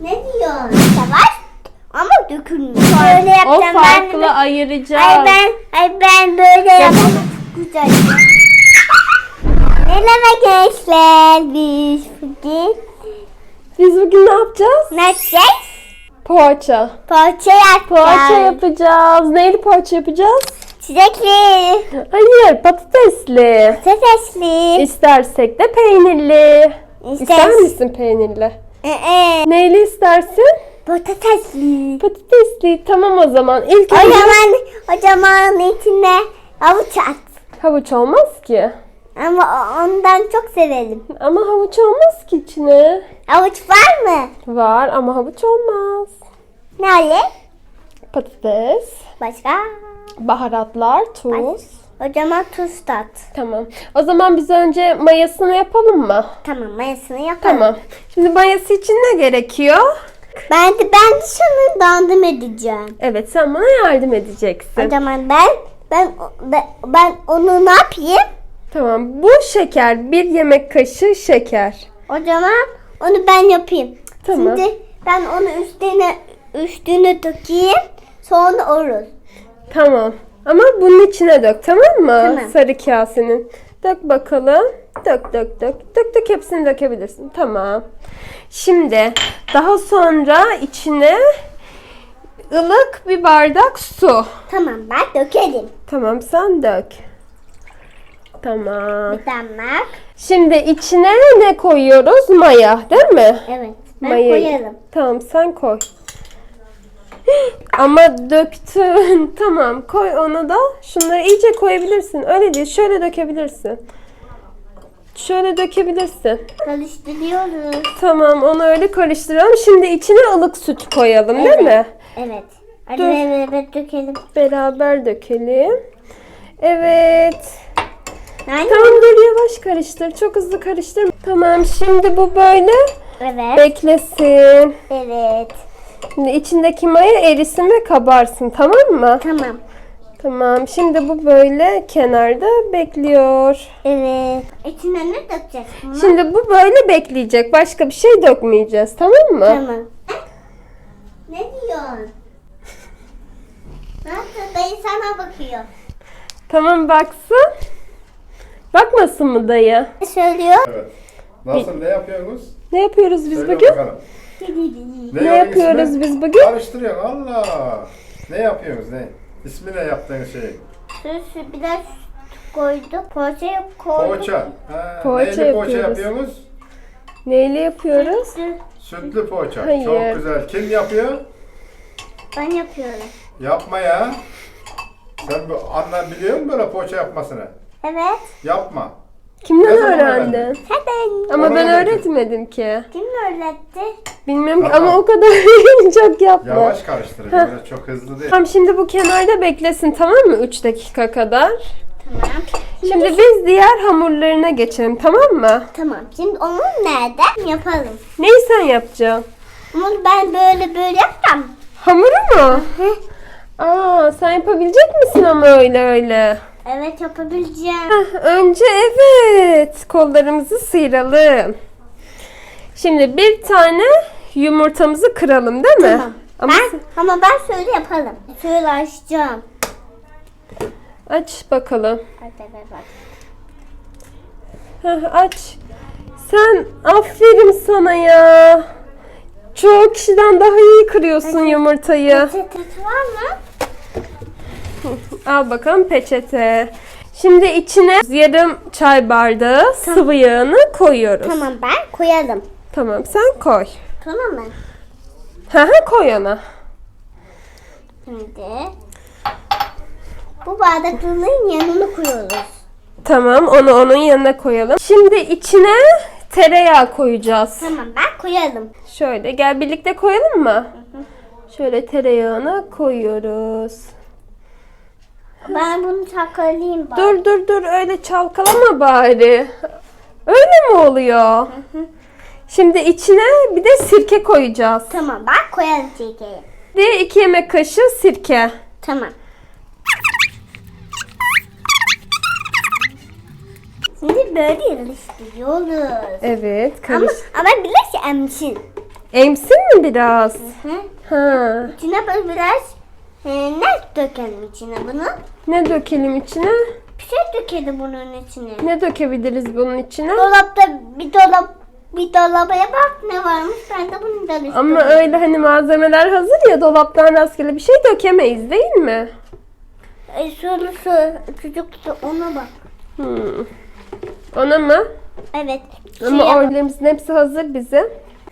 Ne diyorsun? Yavaş ama dökülmüyor. Böyle O yapacağım ben. farklı ayıracağız. Ay ben, ay ben böyle yapamam. Güzel. Merhaba gençler. Biz bugün Biz bugün ne yapacağız? ne yapacağız? Poğaça. Poğaça yapacağız. Poğaça yapacağız. Neyli poğaça yapacağız? Çilekli. Hayır patatesli. Patatesli. İstersek de peynirli. İster- İster misin peynirli? Ee, Neyli istersin? patatesli. Patatesli. Tamam o zaman. İlk O önce zaman, o zaman içine avuç at. havuç olmaz ki. Ama ondan çok severim. Ama havuç olmaz ki içine. Avuç var mı? Var ama havuç olmaz. Nerede? Patates, Başka? baharatlar, tuz. O zaman tuz tat. Tamam. O zaman biz önce mayasını yapalım mı? Tamam mayasını yapalım. Tamam. Şimdi mayası için ne gerekiyor? Ben de ben de şunu dandım edeceğim. Evet sen bana yardım O edeceksin. zaman ben ben ben, ben onu ne yapayım? Tamam. Bu şeker. Bir yemek kaşığı şeker. O zaman onu ben yapayım. Tamam. Şimdi ben onu üstüne üstüne dökeyim. Sonra olur. Tamam. Ama bunun içine dök tamam mı? Tamam. Sarı kasenin. Dök bakalım. Dök dök dök. Dök dök hepsini dökebilirsin. Tamam. Şimdi daha sonra içine ılık bir bardak su. Tamam ben dökelim. Tamam sen dök. Tamam. Damlak. Şimdi içine ne koyuyoruz? Maya değil mi? Evet. Ben Mayayı. koyarım. Tamam sen koy. Ama döktün. tamam koy onu da. Şunları iyice koyabilirsin. Öyle değil. Şöyle dökebilirsin. Şöyle dökebilirsin. Karıştırıyoruz. Tamam onu öyle karıştıralım. Şimdi içine ılık süt koyalım değil Evet. mi? Evet. Hadi beraber dökelim. Beraber dökelim. Evet. Yani Tamam dur yavaş karıştır. Çok hızlı karıştır. Tamam şimdi bu böyle Evet. beklesin. Evet. Şimdi içindeki maya erisin ve kabarsın tamam mı? Tamam. Tamam şimdi bu böyle kenarda bekliyor. Evet. İçine ne dökeceğiz? Bunu? Şimdi bu böyle bekleyecek. Başka bir şey dökmeyeceğiz tamam mı? Tamam. Ne diyorsun? Nasıl? Dayı sana bakıyor. Tamam baksın. Bakmasın mı dayı? Ne söylüyor? Evet. Nasıl ne yapıyorsunuz? Ne yapıyoruz biz Söyle bugün? bakalım. Ne yapıyoruz ismi? biz bugün? Karıştırıyorsun Allah. Ne yapıyorsunuz ne? İsmi ne yaptığın şey? Süs bir de süt koydu. Poğaça koydu. Poğaça. Ha, Poğaça neyli poğaça yapıyoruz. Neyle yapıyoruz? Süt. Sütlü poğaça. Hayır. Çok güzel. Kim yapıyor? Ben yapıyorum. Yapma ya. Sen bu anla biliyor musun böyle poğaça yapmasını? Evet. Yapma. Kimden Ne zaman öğrendin? öğrendin? Ama Bana ben öğretmedim ki. Kim öğretti? Bilmiyorum ki Tamam. ama o kadar çok yapma. Yavaş karıştıracaksın. Böyle çok hızlı değil. Tamam şimdi bu kenarda beklesin tamam mı? 3 dakika kadar. Tamam. Şimdi biz diğer hamurlarına geçelim tamam mı? Tamam. Şimdi onu nereden yapalım? Neyi sen yapacaksın? Onu ben böyle böyle yapacağım. Hamuru mu? Aa sen yapabilecek misin ama öyle öyle? Evet yapabileceğim. Heh, Önce evet kollarımızı sıyıralım. Şimdi bir tane yumurtamızı kıralım değil mi? Tamam. Ama Ben, ama ben şöyle yapalım. Şöyle açacağım. aç bakalım. Bak. Heh, aç. Sen aferin sana ya. Çoğu kişiden daha iyi kırıyorsun yumurtayı. Peçetesi var mı? Al bakalım peçete. Şimdi içine yarım çay bardağı sıvı yağını koyuyoruz. Tamam, Tamam ben koyalım. sen koy. Tamam mı? Hı hı koy ona. Şimdi bu bardakların yanına koyuyoruz. Tamam onu onun yanına koyalım. Şimdi içine tereyağı koyacağız. Tamam ben koyalım. Şöyle gel birlikte koyalım mı? Şöyle tereyağını koyuyoruz. Ben bunu çakalayayım bak. Dur dur dur öyle çalkalama bari. Öyle mi oluyor? Şimdi içine bir de sirke koyacağız. Tamam ben koyalım şekeri. Bir iki yemek kaşığı sirke. Tamam. Şimdi böyle yarıştırıyoruz. Evet Ama, karış. ama biraz emsin. Emsin mi biraz? Hı. Ha. İçine böyle biraz ne dökelim içine bunu? Ne dökelim içine? Bir şey dökelim bunun içine. Ne dökebiliriz bunun içine? Dolapta bir dolap bir dolabaya bak ne varmış ben de bunu da Ama öyle hani malzemeler hazır ya dolaptan rastgele bir şey dökemeyiz değil mi? E, sorusu çocuk da ona bak. Hmm. Ona mı? Evet. Ama Şey hepsi hazır bizim.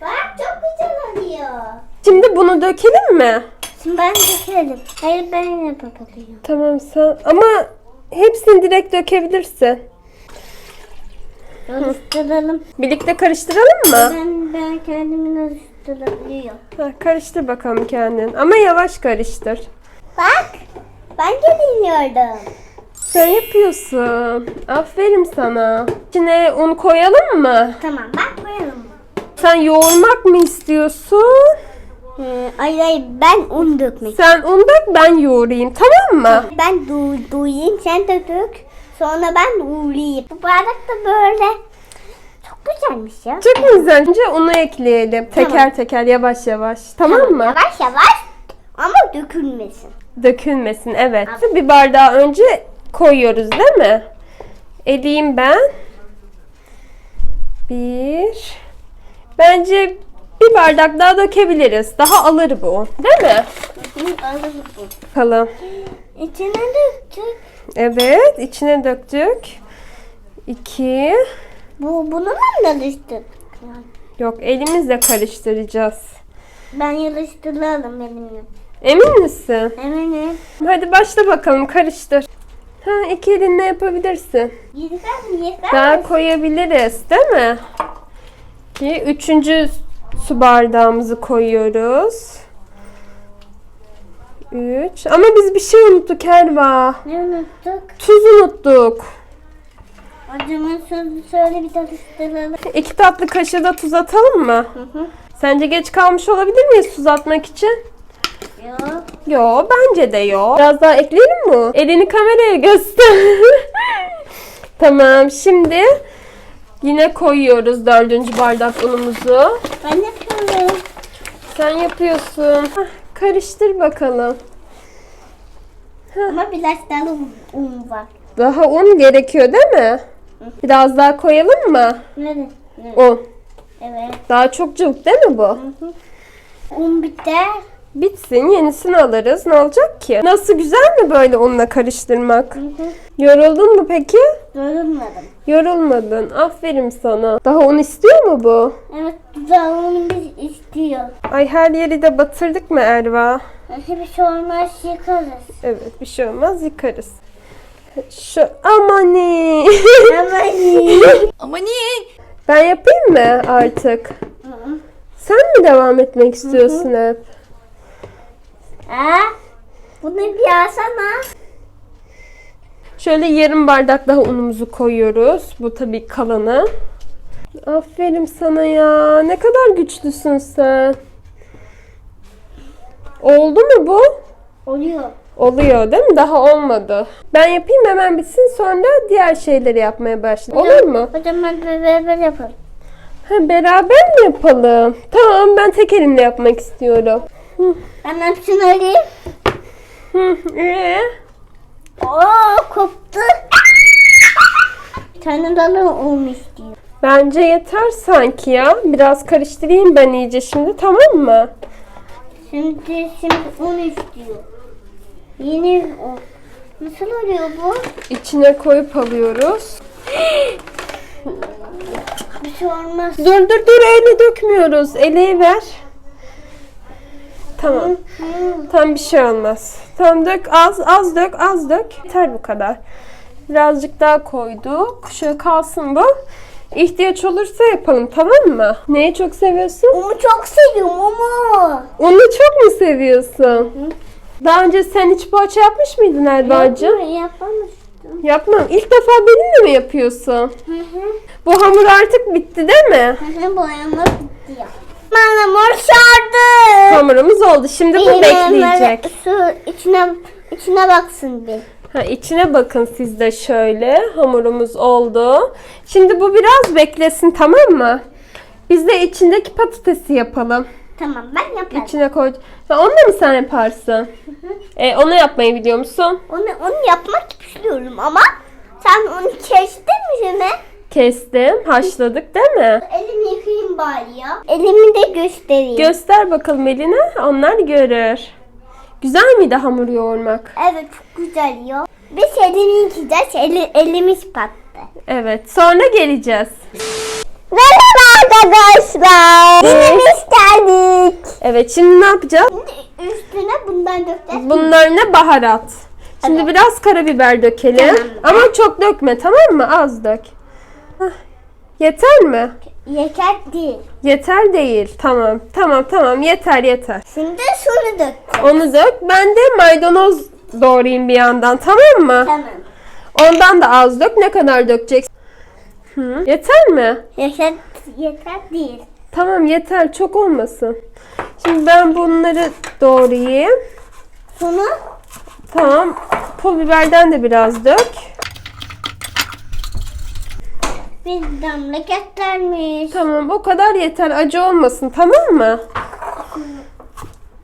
Bak çok güzel oluyor. Şimdi bunu dökelim mi? Şimdi ben dökelim. Hayır ben yapabiliyorum. Tamam sen ama hepsini direkt dökebilirsin. Karıştıralım. Birlikte karıştıralım mı? Ben, ben kendimi karıştırabiliyorum. Ha, karıştır bakalım kendin. Ama yavaş karıştır. Bak ben geliyordum. Sen yapıyorsun. Aferin sana. İçine un koyalım mı? Tamam bak koyalım. Sen yoğurmak mı istiyorsun? Ee, ay ay ben un dökmek. Sen un dök ben yoğurayım tamam mı? Ben du duyayım sen de dök. Sonra ben uğrayayım. Bu bardak da böyle. Çok güzelmiş ya. Çok güzel. Önce unu ekleyelim. Teker teker yavaş yavaş. Tamam mı? Yavaş yavaş ama dökülmesin. Dökülmesin evet. Bir bardağı önce koyuyoruz değil mi? Eleyim ben. Bir. Bence bir bardak daha dökebiliriz. Daha alır bu. Değil mi? Hı, alırız bu. Bakalım. İçine döktük. Evet. içine döktük. İki. Bu bunu mu karıştır? Yok elimizle karıştıracağız. Ben yarıştıralım elimle. Emin misin? Eminim. Hadi başla bakalım karıştır. Ha iki elinle yapabilirsin. Yeter mi? Yeter Daha mi? koyabiliriz değil mi? Ki üçüncü su bardağımızı koyuyoruz. Üç. Ama biz bir şey unuttuk Erva. Ne unuttuk? Tuz unuttuk. O zaman şöyle, bir karıştıralım. İki tatlı kaşığı da tuz atalım mı? Hı hı. Sence geç kalmış olabilir miyiz tuz atmak için? Yok. Yo bence de yo. Biraz daha ekleyelim mi? Elini kameraya göster. tamam şimdi yine koyuyoruz dördüncü bardak unumuzu. Ben yapıyorum. Sen yapıyorsun. Hah, Karıştır bakalım. Ama biraz daha un, un var. Daha un gerekiyor değil mi? Biraz daha koyalım mı? Nerede? Un. Evet. Daha çok cıvık değil mi bu? Un biter. Bitsin yenisini alırız. Ne olacak ki? Nasıl güzel mi böyle unla karıştırmak? Hı hı. Yoruldun mu peki? Yorulmadım. Yorulmadın. Aferin sana. Daha un istiyor mu bu? Evet güzel un biz istiyor. Ay her yeri de batırdık mı Erva? Bir şey olmaz yıkarız. Evet bir şey olmaz yıkarız. Şu amani. Ama ben yapayım mı artık? Sen mi devam etmek istiyorsun hep? Ha? Bunu bir alsana. Şöyle yarım bardak daha unumuzu koyuyoruz. Bu tabii kalanı. Aferin sana ya. Ne kadar güçlüsün sen. Oldu mu bu? Oluyor. Oluyor değil mi? Daha olmadı. Ben yapayım hemen bitsin sonra diğer şeyleri yapmaya başlayalım. Olur mu? O zaman beraber yapalım. Ha, beraber mi yapalım? Tamam ben tek elimle yapmak istiyorum. Ben hepsini alayım. ee? Oo koptu. Bir tane daha un istiyor. Bence yeter sanki ya. Biraz karıştırayım ben iyice şimdi tamam mı? Şimdi şimdi un istiyor. Yeni un. Nasıl oluyor bu? İçine koyup alıyoruz. Bir şey olmaz. Dur dur dur eli dökmüyoruz. Eleği ver. Tamam. Tam bir şey olmaz. Tamam dök az az dök az dök. Yeter bu kadar. Birazcık daha koyduk. Şöyle kalsın bu. İhtiyaç olursa yapalım tamam mı? Neyi çok seviyorsun? Umu çok seviyorum umu. Onu çok mu seviyorsun? Daha önce sen hiç poğaça yapmış mıydın Erbacığım? Yapma- Yapmamıştım. Yapmam. İlk defa benimle mi yapıyorsun? Hı hı. Bu hamur artık bitti değil mi? Hı hı boyama bitti ya. Bana mor sardı. Hamurumuz oldu. Şimdi bu bekleyecek. Su içine içine baksın bir. Ha, içine bakın siz de şöyle. Hamurumuz oldu. Şimdi bu biraz beklesin tamam mı? Biz de içindeki patatesi yapalım. Tamam ben yaparım. İçine koy. Ha, onu da mı sen yaparsın? E, onu yapmayı biliyor musun? Onu, onu yapmak istiyorum ama sen onu kestin mi? Kestim. Haşladık değil mi? Elimi yıkayayım bari ya. Elimi de göstereyim. Göster bakalım eline. Onlar görür. Güzel miydi hamur yoğurmak? evet çok güzel ya. Biz elimi yıkayacağız. Eli, elimiz battı. Evet. Sonra geleceğiz. Merhaba arkadaşlar. Yine biz geldik. Evet şimdi ne yapacağız? Şimdi üstüne bundan dökeceğiz. Bunlar ne baharat. Şimdi Evet. biraz karabiber dökelim. Tamam. Ama çok dökme tamam mı? Az dök. Hah. Yeter mi? Yeter değil. Yeter değil. Tamam. Tamam tamam yeter yeter. Şimdi şunu dök. Onu dök. Ben de maydanoz doğrayayım bir yandan tamam mı? Tamam. Ondan da az dök. Ne kadar dökeceksin? Hı. Yeter mi? Yeter, yeter değil. Tamam yeter. Çok olmasın. Şimdi ben bunları doğrayayım. Şunu Tamam. Pul biberden de biraz dök. Bir damla göstermiş. Tamam o kadar yeter. Acı olmasın tamam mı?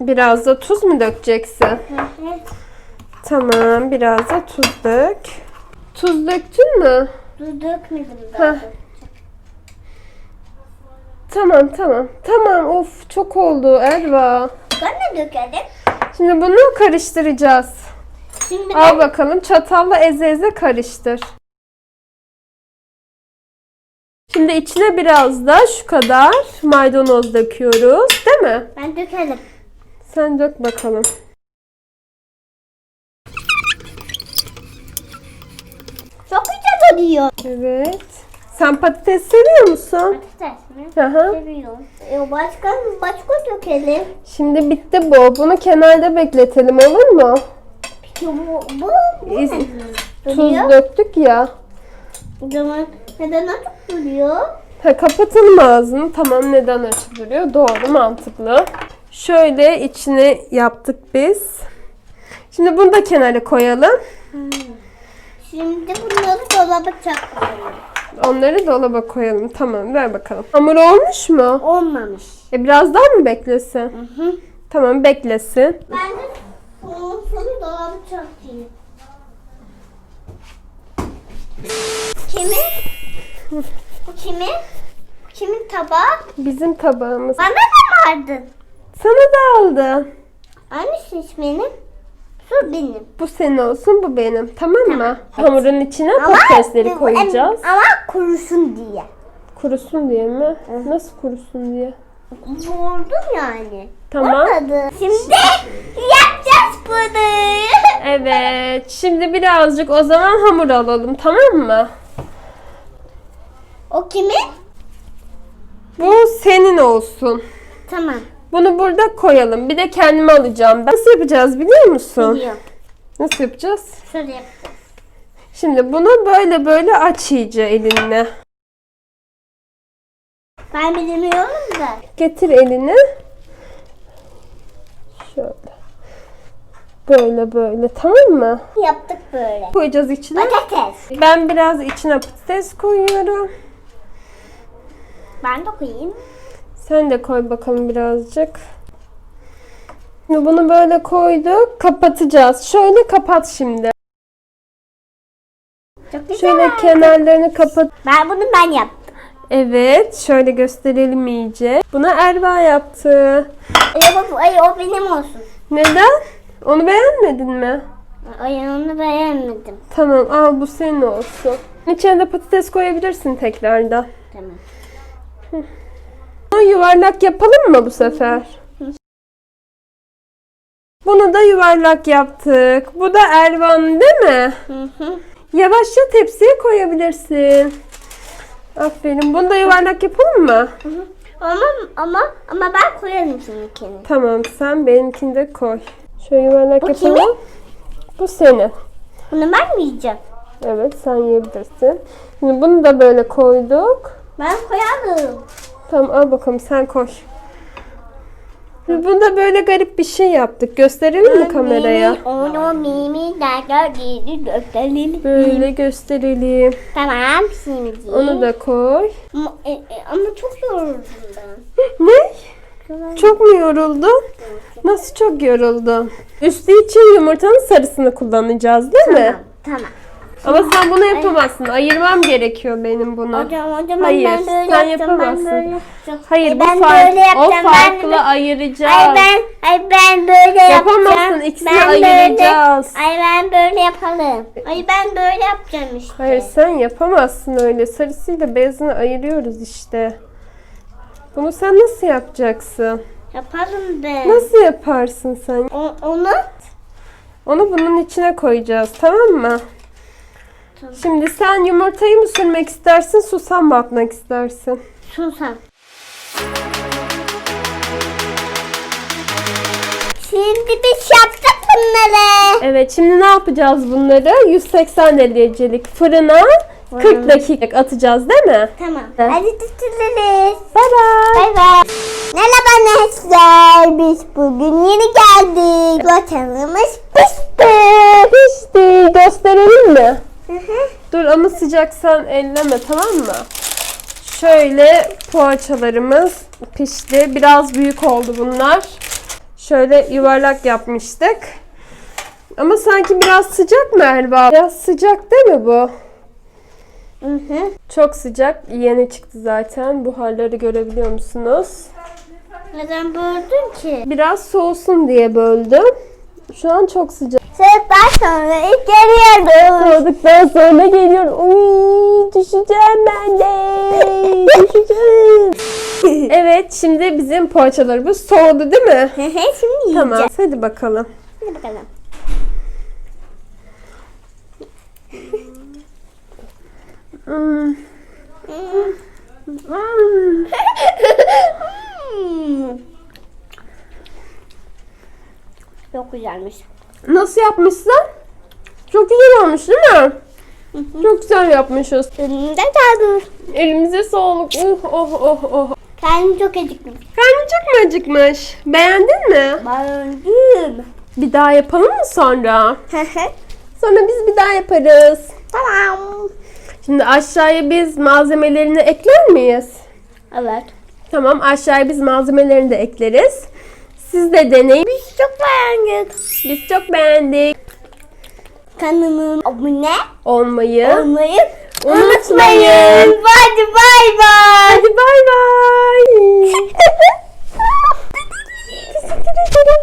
Biraz da tuz mu dökeceksin? Tamam biraz da tuz dök. Tuz döktün mü? Dur dökmedim Heh. daha. Tamam tamam. Tamam of çok oldu Erva. Ben de dökelim. Şimdi bunu karıştıracağız. Şimdi Al bakalım çatalla eze eze karıştır. Şimdi içine biraz da şu kadar maydanoz döküyoruz. Değil mi? ben dökelim. Sen dök bakalım. Çok güzel oluyor. Evet. Sen patates seviyor musun? Patates mi? Hı hı. Seviyorum. E, başka, başka dökelim. Şimdi bitti bu. Bunu kenarda bekletelim olur mu? Peki bu, bu, bu ne? Tuz döktük ya. O zaman neden açık duruyor? Ha, kapatalım ağzını. Tamam neden açık duruyor? Doğru mantıklı. Şöyle içine yaptık biz. Şimdi bunu da kenara koyalım. Şimdi bunları dolaba çakıyorum. Onları dolaba koyalım. Tamam ver bakalım. Hamur olmuş mu? Olmamış. E biraz daha mı beklesin? Hı. Tamam beklesin. Ben de son, sonu dolaba çakayım. Kimin? Bu kimin? Bu kimin tabağı? Bizim tabağımız. Bana da mı aldın? Sana da aldı. Hangisi benim? Su benim. Bu senin olsun bu benim. Tamam mı? Hamurun içine Ama- patatesleri koyacağız. Ama kurusun diye. Kurusun diye mi? Nasıl kurusun diye? Vurdum yani. Tamam. Olmadı. Şimdi yapacağız bunu. Evet. Şimdi birazcık o zaman hamur alalım. Tamam mı? O kimin? Bu senin olsun. Tamam. Bunu burada koyalım. Bir de kendime alacağım. Ben. Nasıl yapacağız biliyor musun? Biliyorum. Nasıl yapacağız? Şöyle yapacağız. Şimdi bunu böyle böyle aç iyice elinle. Ben bilmiyorum da. Getir elini. Şöyle. Böyle böyle tamam mı? Yaptık böyle. Koyacağız içine. Patates. Ben biraz içine patates koyuyorum. Ben de koyayım. Sen de koy bakalım birazcık. Şimdi bunu böyle koyduk. Kapatacağız. Şöyle kapat şimdi. Çok güzel. Şöyle kenarlarını kapat. Ben bunu ben yaptım. Evet. Şöyle gösterelim iyice. Buna Erva yaptı. Ay, o, ay, o benim olsun. Neden? Onu beğenmedin mi? Ay onu beğenmedim. Tamam al bu senin olsun. İçine de patates koyabilirsin tekrardan. Tamam. Bunu yuvarlak yapalım mı bu sefer? Bunu da yuvarlak yaptık. Bu da Ervan değil mi? Hı hı. Yavaşça tepsiye koyabilirsin. Aferin. Bunu da yuvarlak yapalım mı? Ama ama ama ben koyarım seninkini. Tamam sen benimkini de koy. Şöyle yuvarlak Bu yapalım. kimin? Bu senin. Bunu ben mi yiyeceğim? Evet sen yiyebilirsin. Şimdi bunu da böyle koyduk. Ben koyarım. Tamam al bakalım sen koy. Bunda böyle garip bir şey yaptık. Gösterelim mi kameraya? Onu mimi derler giydi gösterelim. Böyle gösterelim. Tamam şimdi. Onu da koy. Ama, e, e, ama çok yoruldum ben. Ne? Çok mu yoruldun? Nasıl çok yoruldun? Üstü için yumurtanın sarısını kullanacağız değil mi? Tamam. Ama sen bunu yapamazsın. Ayırmam gerekiyor benim bunu. Hocam hocam Hayır, ben böyle sen yapacağım, yapamazsın. Ben böyle yapacağım. Hayır Ay, bu ben fark, böyle o yapacağım, ben farklı de- ayıracağız. Ay ben, ay ben böyle Yapamazsın, yapacağım. ikisini Ben böyle- ayıracağız. ay ben böyle yapalım. Ay ben böyle yapacağım işte. Hayır sen yapamazsın öyle. Sarısıyla beyazını ayırıyoruz işte. Bunu sen nasıl yapacaksın? Yapalım be. Nasıl yaparsın sen? O, onu Onu bunun içine koyacağız tamam mı? Tamam. Şimdi sen yumurtayı mı sürmek istersin, susam mı atmak istersin? susam. Şimdi biz yaptık bunları. Evet şimdi ne yapacağız bunları? 180 derecelik fırına 40 dakika atacağız değil mi? Tamam. Evet. Hadi tutulalım. Bye bye. Bay bay. Merhaba Nesler. Biz bugün yeni geldik. Vatanımız pişti. Pişti. Gösterelim mi? Hı hı. Dur ama sıcaksan elleme tamam mı? Şöyle poğaçalarımız pişti. Biraz büyük oldu bunlar. Şöyle yuvarlak yapmıştık. Ama sanki biraz sıcak mı Erba? Biraz sıcak değil mi bu? Hı hı. Çok sıcak. Yeni çıktı zaten. Buharları görebiliyor musunuz? Neden böldün ki? Biraz soğusun diye böldüm. Şu an çok sıcak. Sırtlar sonra ilk geliyoruz. Soğuduktan sonra geliyor. Uy, düşeceğim ben de. Düşeceğim. evet şimdi bizim poğaçalarımız soğudu değil mi? Hı hı, Şimdi yiyeceğiz. Tamam hadi bakalım. Hadi bakalım. Hmm. Hmm. Çok güzelmiş. Nasıl yapmışsın? Çok güzel olmuş değil mi? Çok güzel yapmışız. Önümde kaldı. Elimize sağlık. Oh oh oh oh. Karnım çok acıkmış. Karnın çok mu acıkmış? Beğendin mi? Beğendim. Bir daha yapalım mı sonra? Sonra biz bir daha yaparız. tamam. Şimdi aşağıya biz malzemelerini ekler miyiz? Evet. Tamam aşağıya biz malzemelerini de ekleriz. Siz de deneyin. Biz çok beğendik. Biz çok beğendik. Kanalım abone Olmayı olmayı unutmayın. unutmayın. Hadi bay bay. Hadi bay bay. Teşekkür ederim.